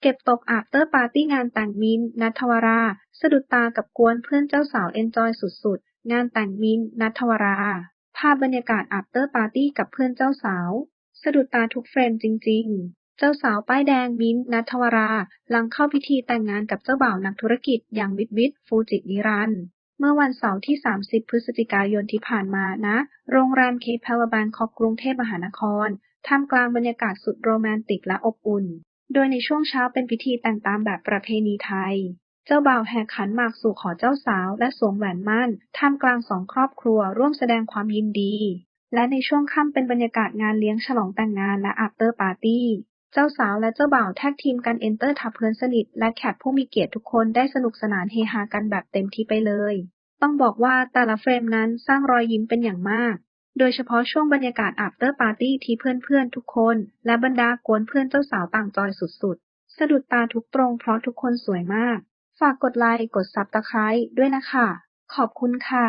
เก็บตกอาบเตอร์ปาร์ตี้งานแต่งมินท์ ณัฐวรา สะดุดตากับกวนเพื่อนเจ้าสาวเอนจอยสุด ๆ งานแต่งมินท์ ณัฐวรา ภาพบรรยากาศอาบเตอร์ปาร์ตี้กับเพื่อนเจ้าสาว สะดุดตาทุกเฟรมจริง ๆ เจ้าสาวป้ายแดงมินท์ ณัฐวรา หลังเข้าพิธีแต่งงานกับเจ้าบ่าวนักธุรกิจอย่างวิทวิทฟูจินิรันเมื่อวันเสาร์ที่ 30 พฤศจิกายนที่ผ่านมาณโรงแรมเคพาราแบงคอกกรุงเทพมหานคร ท่ามกลางบรรยากาศสุดโรแมนติกและอบอุ่น โดยในช่วงเช้าเป็นพิธีแต่งตามแบบประเพณีไทย เจ้าบ่าวแห่ขันหมากสู่ขอเจ้าสาว และสวมแหวนมั่นท่ามกลางสองครอบครัวร่วมแสดงความยินดี และในช่วงค่ำเป็นบรรยากาศงานเลี้ยงฉลองแต่งงานและอัปเตอร์ปาร์ตี้เจ้าสาวและเจ้าบ่าวแท็กทีมกันเอนเตอร์ทับเพื่อนสนิท และแขกผู้มีเกียรติทุกคนได้สนุกสนานเฮฮากันแบบเต็มที่ไปเลย ต้องบอกว่าแต่ละเฟรมนั้นสร้างรอยยิ้มเป็นอย่างมาก โดยเฉพาะช่วงบรรยากาศอัปเตอร์ปาร์ตี้ที่เพื่อนๆทุกคน และบรรดากวนเพื่อนเจ้าสาวต่างจอยสุดๆ สะดุดตาทุกตรงเพราะทุกคนสวยมาก ฝากกดไลค์กดซับตะไคร้ด้วยนะคะ ขอบคุณค่ะ